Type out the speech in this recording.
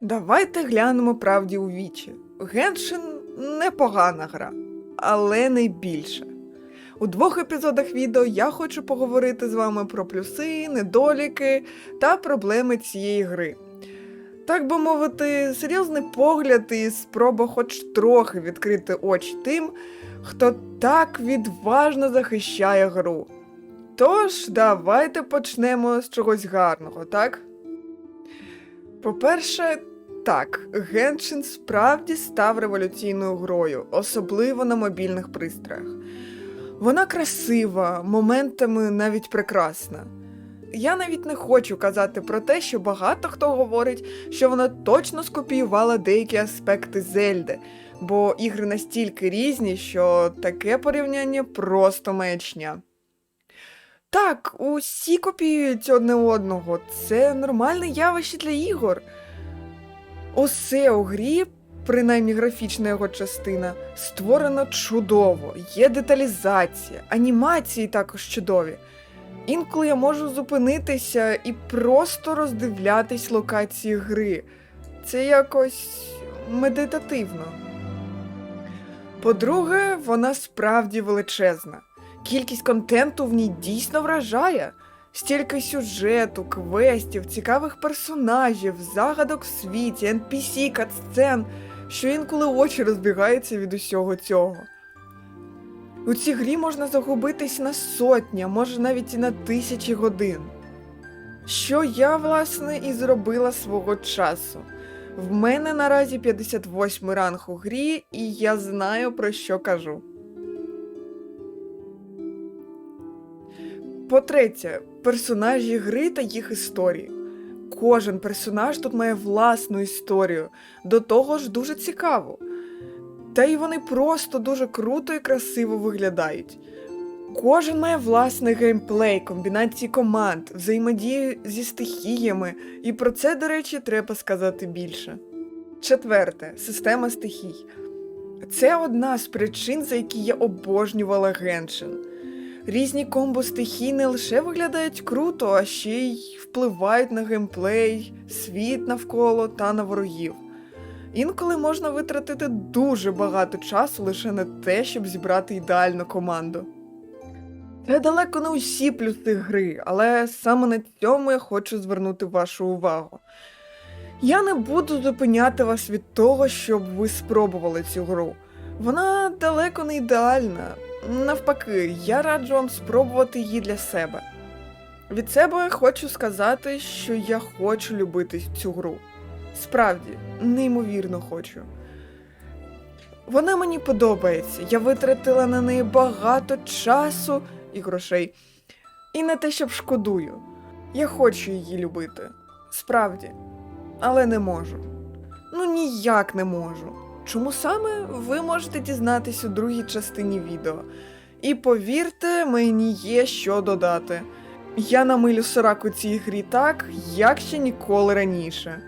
Давайте глянемо правді у вічі. Геншин непогана гра, але не більше. У двох епізодах відео я хочу поговорити з вами про плюси, недоліки та проблеми цієї гри. Так би мовити, серйозний погляд і спроба хоч трохи відкрити очі тим, хто так відважно захищає гру. Тож, давайте почнемо з чогось гарного, так? По-перше, так, Геншин справді став революційною грою, особливо на мобільних пристроях. Вона красива, моментами навіть прекрасна. Я навіть не хочу казати про те, що багато хто говорить, що вона точно скопіювала деякі аспекти Зельди, бо ігри настільки різні, що таке порівняння просто маячня. Так, усі копіюють одне одного. Це нормальне явище для ігор. Усе у грі, принаймні графічна його частина, створено чудово, є деталізація, анімації також чудові. Інколи я можу зупинитися і просто роздивлятись локації гри. Це якось медитативно. По-друге, вона справді величезна. Кількість контенту в ній дійсно вражає. Стільки сюжету, квестів, цікавих персонажів, загадок в світі, NPC, катсцен, що інколи очі розбігаються від усього цього. У цій грі можна загубитись на сотні, а може навіть і на тисячі годин. Що я, власне, і зробила свого часу. В мене наразі 58 ранг у грі, і я знаю про що кажу. По-третє, персонажі гри та їх історії. Кожен персонаж тут має власну історію, до того ж дуже цікаву. Та й вони просто дуже круто і красиво виглядають. Кожен має власний геймплей, комбінації команд, взаємодію зі стихіями, і про це, до речі, треба сказати більше. Четверте система стихій. Це одна з причин, за які я обожнювала Геншин. Різні комбо стихій не лише виглядають круто, а ще й впливають на геймплей, світ навколо та на ворогів. Інколи можна витратити дуже багато часу лише на те, щоб зібрати ідеальну команду. Це далеко не усі плюси гри, але саме на цьому я хочу звернути вашу увагу. Я не буду зупиняти вас від того, щоб ви спробували цю гру. Вона далеко не ідеальна. Навпаки, я раджу вам спробувати її для себе. Від себе хочу сказати, що я хочу любити цю гру. Справді, неймовірно хочу. Вона мені подобається. Я витратила на неї багато часу і грошей. І не те, щоб шкодую. Я хочу її любити. Справді, але не можу. Ну ніяк не можу. Чому саме ви можете дізнатись у другій частині відео. І повірте, мені є що додати. Я намилю сораку цій грі так, як ще ніколи раніше.